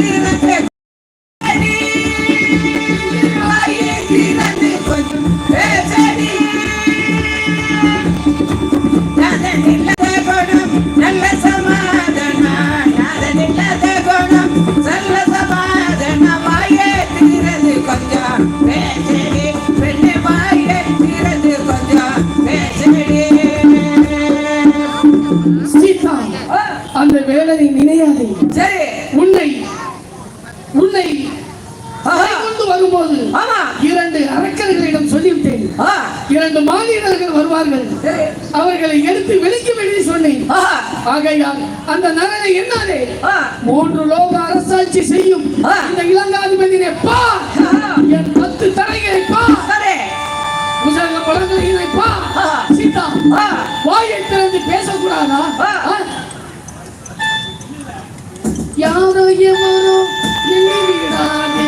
4 на 5. சரி அவர்களை எடுத்து வெளிக்கு வெளியே சொன்னேன். ஆகையால் அந்த நரனை என்னாலே மூன்று லோக அரசாட்சி செய்யும். இந்த இளங்காதிபதியை பா. என் பத்து தரைகளை பா சரி புசங்க பழங்களை பா. சீதா வாயை திறந்து பேசக்கூடாதா? யாரோ எவரோ எண்ணி விடாதே.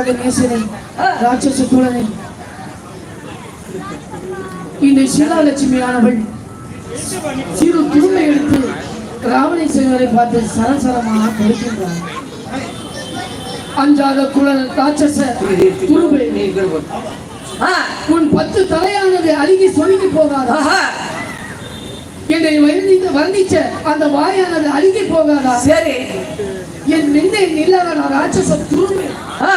பலிக்கு அஞ்சாத நேசனை ராட்சச குலனை இந்த சீலாலட்சுமியானவள் சிறு துரும்பை எடுத்து ராவணேஸ்வரரை பார்த்து சரசரமாக கொடுக்கின்றார் அஞ்சாத குழல் ராட்சச துரும்பை. உன் பத்து தலையானது அழுகி சொல்லி போகாதா? என்னை வர்ணித்த வர்ணிச்ச அந்த வாயானது அழுகி போகாதா? சரி. என் நின்னை நில்லவனா ராட்சச துரும்பை. ஆ,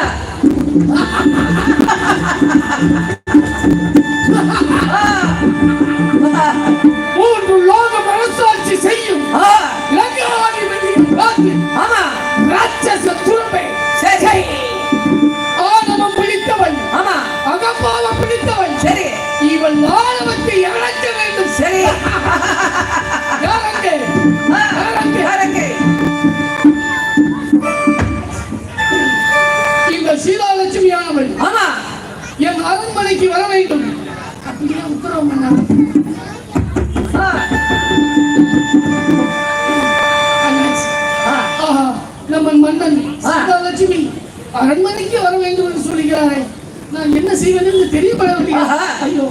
என் அரண்மனைக்கு வர வேண்டும். அப்படியே உத்தரவு பண்ணா. ஆ, அண்ணாச்சி. ஆ, ஆஹா நம்ம மன்னன் சீதாலட்சுமி அரண்மனைக்கு வர வேண்டும் என்று சொல்லுகிறாரே நான் என்ன செய்வது என்று தெரியப்படவில்லை. ஐயோ.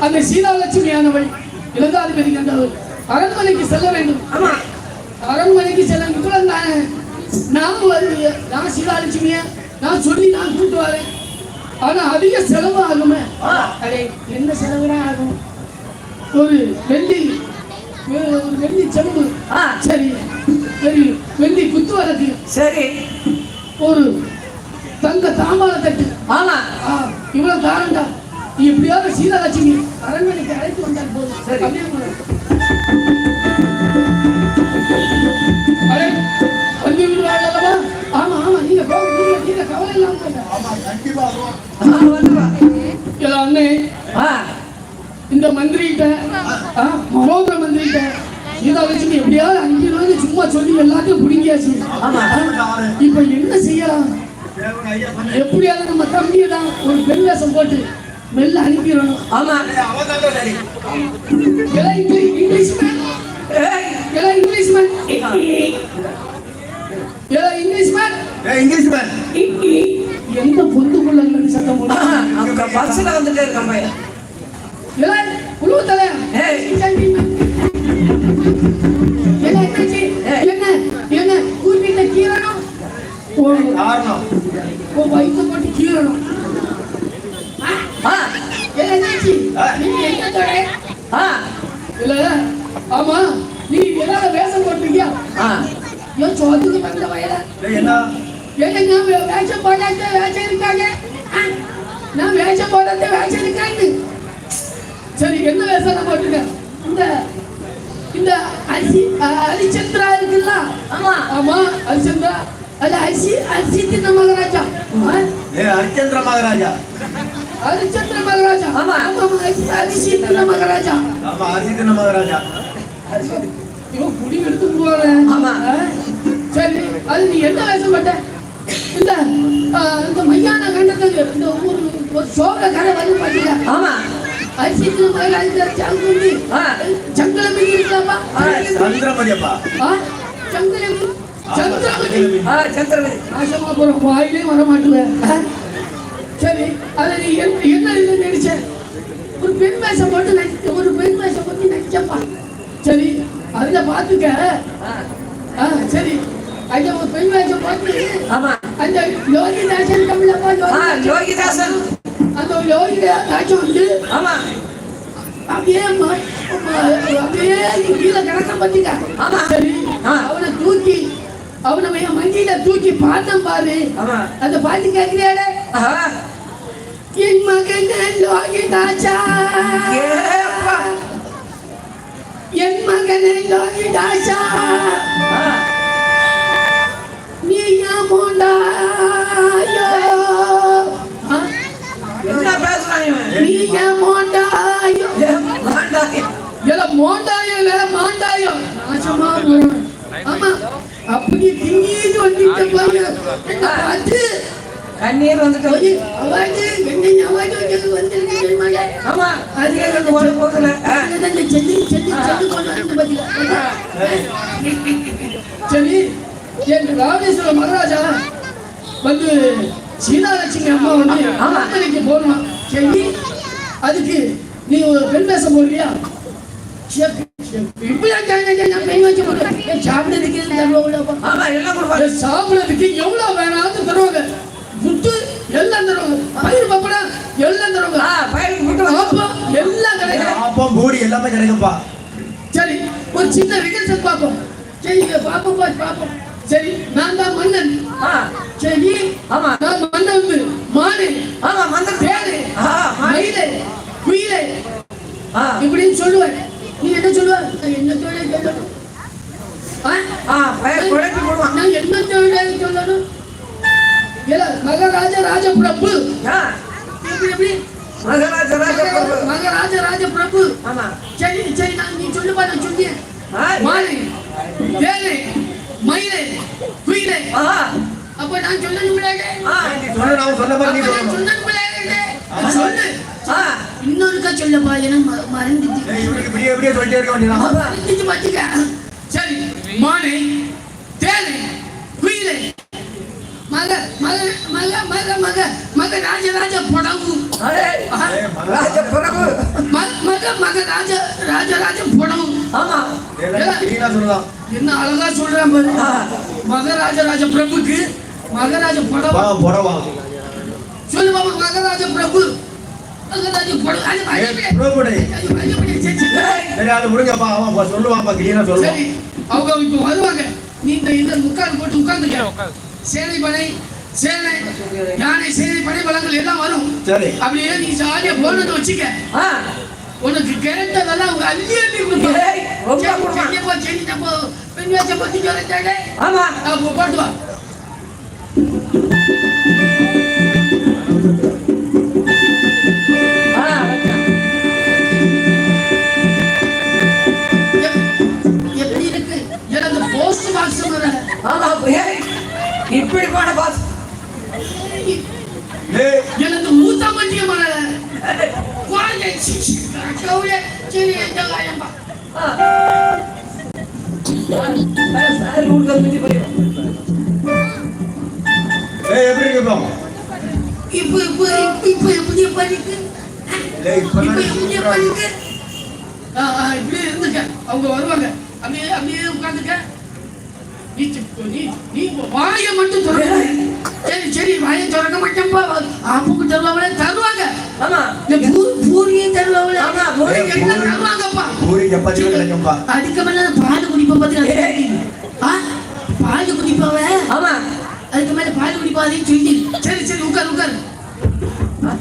அந்த சீதாலட்சுமியானவள் இளங்காதிபதி கண்டவர் அரண்மனைக்கு செல்ல வேண்டும். ஆமா. அரண்மனைக்கு செல்ல இவ்வளவு தானே நான் வருவீங்க நான் சீதாலட்சுமிய நான் சொல்லி நான் கூட்டு வரேன். ஆனா அதிக செலவு ஆகுமே. அடே என்ன செலவுனா ஆகும்? ஒரு வெள்ளி ஒரு வெள்ளி செம்பு. சரி சரி. வெள்ளி குத்து வரது சரி. ஒரு தங்க தாம்பாள தட்டு. ஆமா. இவ்வளவு தாரண்டா. எப்படியாவது சீதாலட்சுமி அரண்மனைக்கு அழைத்து வந்தால் போதும். சரி. இந்த மந்திரிகிட்ட ஆ, மனோகர மந்திரிகிட்ட சீதாலட்சுமி எப்படியாவது அஞ்சு நாள் சும்மா சொல்லி எல்லாத்தையும் பிடிங்கியாச்சு. ஆமா. இப்ப என்ன செய்யலாம்? எப்படியாவது நம்ம தம்பியை தான் ஒரு பெண் வேஷம் போட்டு மெல்ல அனுப்பிடணும். ஆமா. English English man English man English man English man எந்த பொந்துக்குள்ள இருந்து சத்தம் அங்க பஸ்ல வந்துட்டே இருக்கான் பையன். உழுவு தலை. என்ன? என்ன? கூப்பிட்ட கீரணும். காரணம் வயிற்று போட்டு கீரணும் ஆ, என்ன என்னாச்சு? நீ எங்க தொட? ஆ, இல்ல ஆமா நீ ஏதாவது வேஷம் போட்டிருக்கியா? ஆ, ஏன் சோத்துக்கு வந்த வயல? வே- வேஷம் போடாத வேஷம் இருக்காங்க நான் வேஷம் போடாத வேஷம் இருக்காங்க சரி என்ன வேஷம் போட்டிருக்கேன் இந்த இந்த அரிசி அ- ஹரிச்சந்திரா இருக்குல்ல? ஆமா. ஆமா ஹரிச்சந்திரா அது அரிசி அரிசி தின்ன மகாராஜா. ஏ ஹரிச்சந்திர மகாராஜா. ஹரிச்சந்திர மகாராஜா. ஆமா. தின்ன மகாராஜா. ஆமா அரிசி தின்ன மகாராஜா. இவன் குடி எடுத்து போவாரு ஆமா. சரி அது நீ என்ன வேஷம் பட்ட இந்த இந்த மையான கண்டத்துக்கு இந்த ஒரு ஒரு சோக கதை வந்து பாத்தீங்க ஆமா. தின்ன மகாராஜா சங்குண்டி ஆ. சங்கலம் இருக்கலாமா சந்திரமதி அப்பா சங்கலம் சந்திரமதி. ஆ சந்திரமதி. நாசமா போற வாயிலே வர மாட்டுவேன் சரி அதை நீ என்ன என்ன இது நடிச்ச ஒரு பெண் வேஷம் போட்டு நடிச்ச ஒரு பெண் வேஷம் போட்டு நடிச்சப்பா சரி அதுல பாத்துக்க. சரி. அந்த ஒரு பெண் வேஷம் போட்டு. ஆமா. அந்த யோகிதாசன் தமிழப்பா யோகிதாசன். அந்த யோகிதாசன் வந்து ஆமா. அப்படியே அப்படியே கீழே கிடக்க பத்திக்க ஆமா. சரி. அவனை தூக்கி அவனை மண்டியில தூக்கி பார்த்தேன் பாரு. அந்த பாட்டு கேட்கிறேன் ஆஹா. என் மகன் லோகிதாசா. என் மகன் லோகிதாசா நீ ஏமோண்டாயோ? என்ன பேசுறான் இவன்? நீ ஏமோண்டாயோ ஏ, மாண்டாய். இல்ல மோண்டாயோ இல்ல மாண்டாயோ. நாசமா. ஆமா. அப்படி வந்துட்ட பாரு. கண்ணீர் வந்துட்டு அவாஜ் போகல. ஆ, இந்த செல்லி செல்லி செல்லி கொண்டு வந்து பாத்தீங்களா சரி என் ராமேஸ்வர மகாராஜா வந்து சீதாலட்சுமி அம்மா வந்து அரண்மனைக்கு போகணும். சரி அதுக்கு நீ ஒரு பெண் போடுறேன். ஏன் சாப்பிடுறதுக்கு எவ்வளவு வேணாலும் தருவாங்க. புட்டு எல்லாம் தருவாங்க. பயிர் பப்படா எல்லாம் தருவாங்க. ஆ பயிருக்கு போட்டு அப்போ எல்லாம் கிடைக்கும். பூரி எல்லாமே கிடைக்கும்பா. சரி ஒரு சின்ன ரிகர்சல் பார்ப்போம். சரி பார்ப்போம் பாரு, பார்ப்போம். சரி நான் தான் மன்னன். ஆ. சரி ஆமா. நான் மன்னன் மாடு ஆமா மந்திர தேடு ஆ மா- மயிலே. குயிலே. ஆ. இப்படின்னு சொல்லுவேன் நீ என்ன சொல்லுவ? என்ன தொழில் சொல்லணும் ஆ? ஆ பயிர் குழைப்பு போடுவான். நான் என்ன தொழில் சொல்லணும்? மகராஜ ராஜ பிரபு ஆ. எப்படி எப்படி? மகராஜ ராஜ பிரபு. மகராஜ ராஜ பிரபு. ஆமா. சரி சரி நான் நீ சொல்லுப்பா நான் ஆ மாலை வேலை மயிலை குயிலை. அப்ப நான் சொல்லணும்ல ஆ நீ சொன்ன நான் சொன்ன மாதிரி நீ சொல்லணும். சொல்லணும்ல சொல்லு. இன்னொருக்கா சொல்லப்பா ஏன்னா ம- மறந்துட்டு ஏய், இவனுக்கு இப்படியே இப்படியே சொல்லிட்டே இருக்க வேண்டியதான் மறந்துட்டு பாத்துக்க. சரி மானை தேனை குயிலை. மக மக மக மக மக மக ராஜராஜ புடவு அரே ராஜராஜ புடவு ஆமா. என்ன அழகா சொல்றான் பாரு. மகராஜராஜ பிரபுக்கு மகராஜ புடவை. வா புடவா. சொல்லு பாபா மகராஜ பிரபு. அவங்க இப்போ வருவாங்க. நீ இந்த முக்கால் போட்டு உட்கார்ந்துக்க சேனை படை சேனை யானை சேனை படை பலங்கள் எல்லாம் வரும். சரி. அப்படியே நீ ஜாலியா போனது வச்சுக்க. ஆ. உனக்கு கேட்டதெல்லாம் அவங்க அள்ளி அள்ளி கொடுப்பாங்க சரி நம்ம பெண் வேஷ பத்தி சொல்லிட்டாங்க ஆமா. அப்போ பாட்டு எப்படி இருக்கு இப்போ இப்போ இப்போ எப்படி எப்படி இப்படியே இருந்துக்க. அவங்க வருவாங்க. அப்படியே அப்படியே உட்காந்துக்க. நீ நீ நீ வாயை மட்டும் திறக்க சரி சரி வாயை திறக்க மாட்டேன்ப்பா. அப்புக்கு தருவாங்களே தருவாங்க. ஆமா. இந்த பூ- பூரியை தருவாங்களே ஆமா, பூரி எல்லாம் பூரி. தருவாங்கப்பா? பூரி சப்பாத்தி கிடைக்கும்பா அதுக்கு மேல பால் குடிப்பா பாத்தீங்களா ஏய். ஆ? பால் குடிப்பாவ? ஆமா. அதுக்கு மேல பால் குடிப்பாதையும் சொல்லி. சரி சரி உட்கார் உட்கார். ஆ,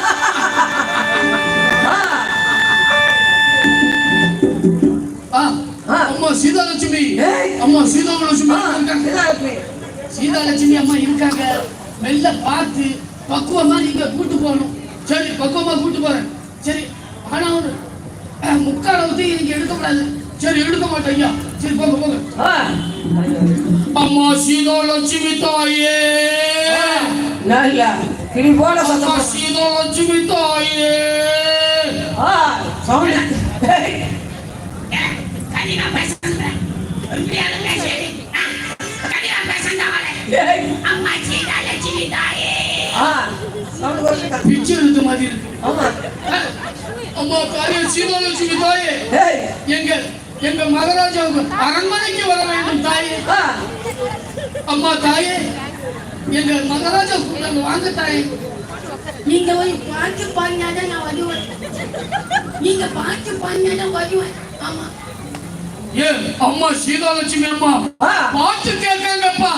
மெல்ல பார்த்து பக்குவமா நீங்க கூட்டு போகணும். சரி பக்குவமா கூட்டு போறேன். சரி ஆனா ஒரு முக்கால வந்து நீங்க எடுக்கக்கூடாது சரி எடுக்க மாட்டேன் ஐயா. சரி போங்க போங்க. ஆ. அம்மா சீதா லட்சுமி தாயே. கிளி போல அம்மா சீதா லட்சுமி தாயே. அம்மா பிச்சை மாதிரி இருக்கு. அம்மா தாயே சீதா லட்சுமி தாயே. ஏய். எங்க எங்க மகாராஜாவுக்கு அரண்மனைக்கு வர வேண்டும் தாயே. அம்மா தாயே எங்க மகாராஜா கூப்பிட்டு வாங்க தாயே. நீங்க ஒரு பாட்டு பாடினாதான் நான் வருவேன். நீங்க பாட்டு பாடினாதான் வருவேன். ஆமா. ஏ அம்மா சீதாலட்சுமி அம்மா. பாட்டு கேட்காங்கப்பா.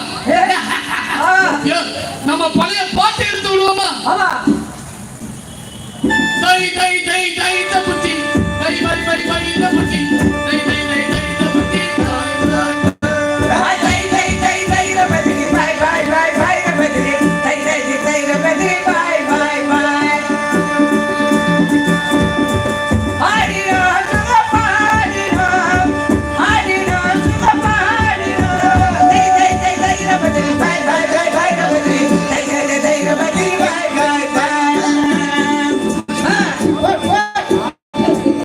జై జై జై జై తపుతి బరి బరి బరి బరి తపుతి జై జై